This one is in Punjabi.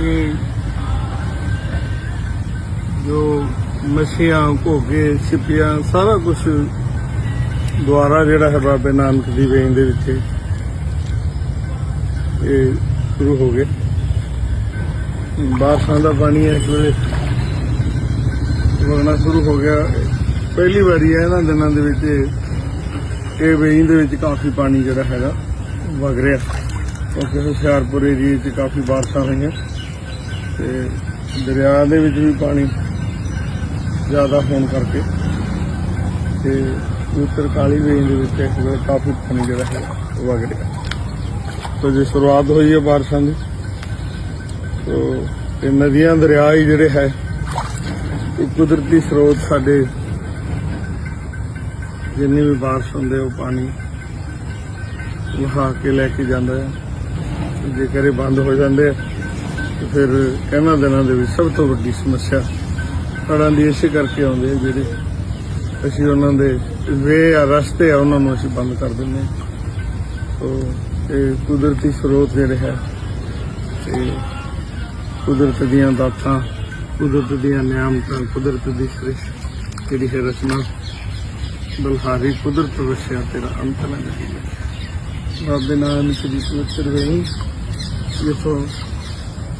ਇਹ ਜੋ ਮਸੀਆਂ ਘੋਗੇ, ਸਿਪੀਆਂ, ਸਾਰਾ ਕੁਝ ਦੁਆਰਾ ਜਿਹੜਾ ਹੈ ਬਾਬੇ ਨਾਨਕ ਦੀ ਵੇਨ ਦੇ ਵਿੱਚ ਇਹ ਸ਼ੁਰੂ ਹੋ ਗਏ ਬਾਰਸ਼ਾਂ ਦਾ ਪਾਣੀ ਇਸ ਵੇਲੇ ਵਗਣਾ ਸ਼ੁਰੂ ਹੋ ਗਿਆ। ਪਹਿਲੀ ਵਾਰੀ ਹੈ ਇਹਨਾਂ ਦਿਨਾਂ ਦੇ ਵਿੱਚ ਇਹ ਵੇਨ ਦੇ ਵਿੱਚ ਕਾਫੀ ਪਾਣੀ ਜਿਹੜਾ ਹੈਗਾ ਵਗ ਰਿਹਾ। ਕਿਉਂਕਿ ਹੁਸ਼ਿਆਰਪੁਰ ਏਰੀਏ 'ਚ ਕਾਫੀ ਬਾਰਸ਼ਾਂ ਹੋਈਆਂ। ਤੇ ਦਰਿਆ ਦੇ ਵਿੱਚ ਵੀ ਪਾਣੀ ਜ਼ਿਆਦਾ ਹੋਣ ਕਰਕੇ ਤੇ ਉੱਤਰ ਕਾਲੀ ਵੇਈਂ ਦੇ ਵਿੱਚ ਇਸ ਕਾਫੀ ਪਾਣੀ ਜਿਹੜਾ ਹੈ ਉਹ ਵਗ ਰਿਹਾ। ਤੋ ਜੇ ਸ਼ੁਰੂਆਤ ਹੋਈ ਹੈ ਬਾਰਿਸ਼ਾਂ ਦੀ, ਤੋ ਇਹ ਨਦੀਆਂ, ਦਰਿਆ ਹੀ ਜਿਹੜੇ ਹੈ, ਇਹ ਕੁਦਰਤੀ ਸਰੋਤ ਸਾਡੇ ਜਿੰਨੀ ਵੀ ਬਾਰਿਸ਼ ਹੁੰਦੇ ਉਹ ਪਾਣੀ ਵਹਾ ਕੇ ਲੈ ਕੇ ਜਾਂਦਾ ਹੈ। ਜੇ ਕਰੇ ਬੰਦ ਹੋ ਜਾਂਦੇ ਆ ਤੇ ਫਿਰ ਇਹਨਾਂ ਦਿਨਾਂ ਦੇ ਵਿੱਚ ਸਭ ਤੋਂ ਵੱਡੀ ਸਮੱਸਿਆ ਹੜ੍ਹਾਂ ਦੀ ਇਸੇ ਕਰਕੇ ਆਉਂਦੇ ਜਿਹੜੇ ਅਸੀਂ ਉਹਨਾਂ ਦੇ ਵੇ ਆ, ਰਸਤੇ ਆ, ਉਹਨਾਂ ਨੂੰ ਅਸੀਂ ਬੰਦ ਕਰ ਦਿੰਦੇ ਹਾਂ। ਤੋ ਇਹ ਕੁਦਰਤੀ ਸਰੋਤ ਜਿਹੜੇ ਹੈ ਤੇ ਕੁਦਰਤ ਦੀਆਂ ਦਾਤਾਂ, ਕੁਦਰਤ ਦੀਆਂ ਨਿਆਮਤਾਂ, ਕੁਦਰਤ ਦੀ ਸ੍ਰਿਸ਼ਟ ਜਿਹੜੀ ਹੈ ਰਚਨਾ, ਬਲਹਾਰੀ ਕੁਦਰਤ ਵਸਿਆ ਤੇਰਾ ਅੰਤ ਨਾ ਨਹੀਂ ਬਾਬੇ ਨਾਨਕ ਦੀ ਪਵਿੱਤਰ ਵੇਣੀ ਜਿੱਥੋਂ